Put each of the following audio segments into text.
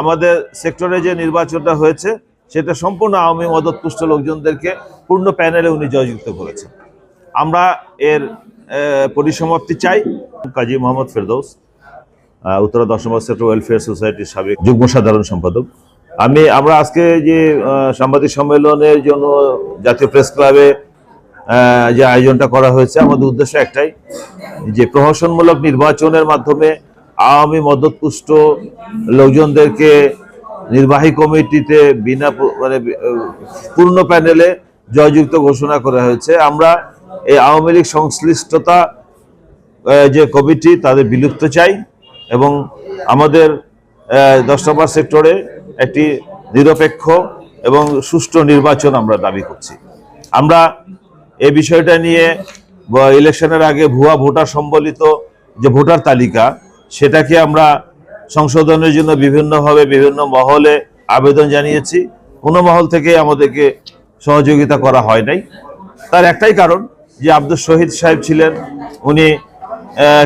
আমাদের সেক্টরে যে নির্বাচনটা হয়েছে, সেটা সম্পূর্ণ আওয়ামী মদতপুষ্ট লোকজনদেরকে পূর্ণ প্যানেলে উনি জয়যুক্ত করেছেন। আমরা এর পরিসমাপ্তি চাই। কাজী মোহাম্মদ ফেরদৌস উত্তরা দশ নম্বর সেক্টর ওয়েলফেয়ার সোসাইটির সাবেক যুগ্ম সাধারণ সম্পাদক। আমি, আমরা আজকে যে সাংবাদিক সম্মেলনের জন্য জাতীয় প্রেস ক্লাবে যে আয়োজনটা করা হয়েছে, আমাদের উদ্দেশ্য একটাই, যে প্রহসনমূলক নির্বাচনের মাধ্যমে আওয়ামী মদতপুষ্ট লোকজনদেরকে নির্বাহী কমিটিতে বিনা মানে পূর্ণ প্যানেলে জয়যুক্ত ঘোষণা করা হয়েছে। আমরা এই আওয়ামী লীগ সংশ্লিষ্টতা যে কমিটি, তাদের বিলুপ্ত চাই এবং আমাদের দশ নম্বর সেক্টরে একটি নিরপেক্ষ এবং সুষ্ঠু নির্বাচন আমরা দাবি করছি। আমরা এই বিষয়টা নিয়ে ইলেকশনের আগে ভুয়া ভোটার সম্বলিত যে ভোটার তালিকা সেটাকে আমরা সংশোধনের জন্য বিভিন্নভাবে বিভিন্ন মহলে আবেদন জানিয়েছি। কোনো মহল থেকে আমাদেরকে সহযোগিতা করা হয় নাই। তার একটাই কারণ যে আব্দুল শহীদ সাহেব ছিলেন, উনি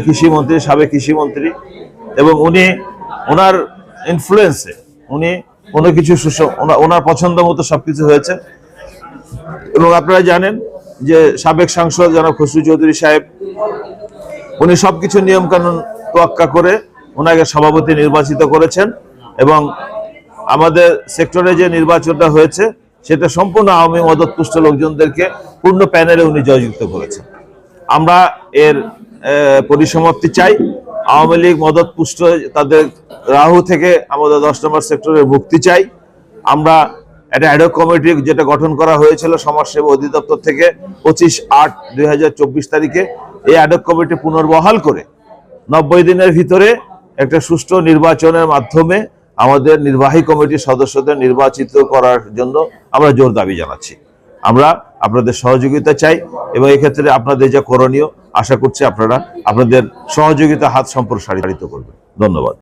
কৃষিমন্ত্রী, সাবেক কৃষিমন্ত্রী এবং উনি ওনার ইনফ্লুয়েন্সে উনি কোনো কিছু সুস- ওনা- ওনার পছন্দ মতো সব কিছু হয়েছে। এবং আপনারা জানেন যে সাবেক সাংসদ জনাব খসরু চৌধুরী সাহেব উনি সবকিছু নিয়ম কানুন তোয়াক্কা করে ওনাকে সভাপতি নির্বাচিত করেছেন এবং আমাদের সেক্টরে যে নির্বাচনটা হয়েছে, সেটা সম্পূর্ণ আওয়ামী মদতপুষ্ট লোকজনদেরকে পূর্ণ প্যানেলে উনি জয়যুক্ত করেছেন। আমরা এর পরিসমাপ্তি চাই। আওয়ামী লীগ মদতপুষ্ট তাদের রাহু থেকে আমাদের দশ নম্বর সেক্টরের মুক্তি চাই। আমরা একটা অ্যাডক কমিটি যেটা গঠন করা হয়েছিল সমাজসেবা অধিদপ্তর থেকে পঁচিশ আট দুই তারিখে। এই অ্যাডক কমিটি পুনর্বহাল করে নব্বই দিনের ভিতরে একটা সুষ্ঠু নির্বাচনের মাধ্যমে আমাদের নির্বাহী কমিটির সদস্যদের নির্বাচিত করার জন্য আমরা জোর দাবি জানাচ্ছি। আমরা আপনাদের সহযোগিতা চাই এবং এক্ষেত্রে আপনাদের যা করণীয়, আশা করছি আপনারা আপনাদের সহযোগিতা হাত সম্প্রসারিত করবেন। ধন্যবাদ।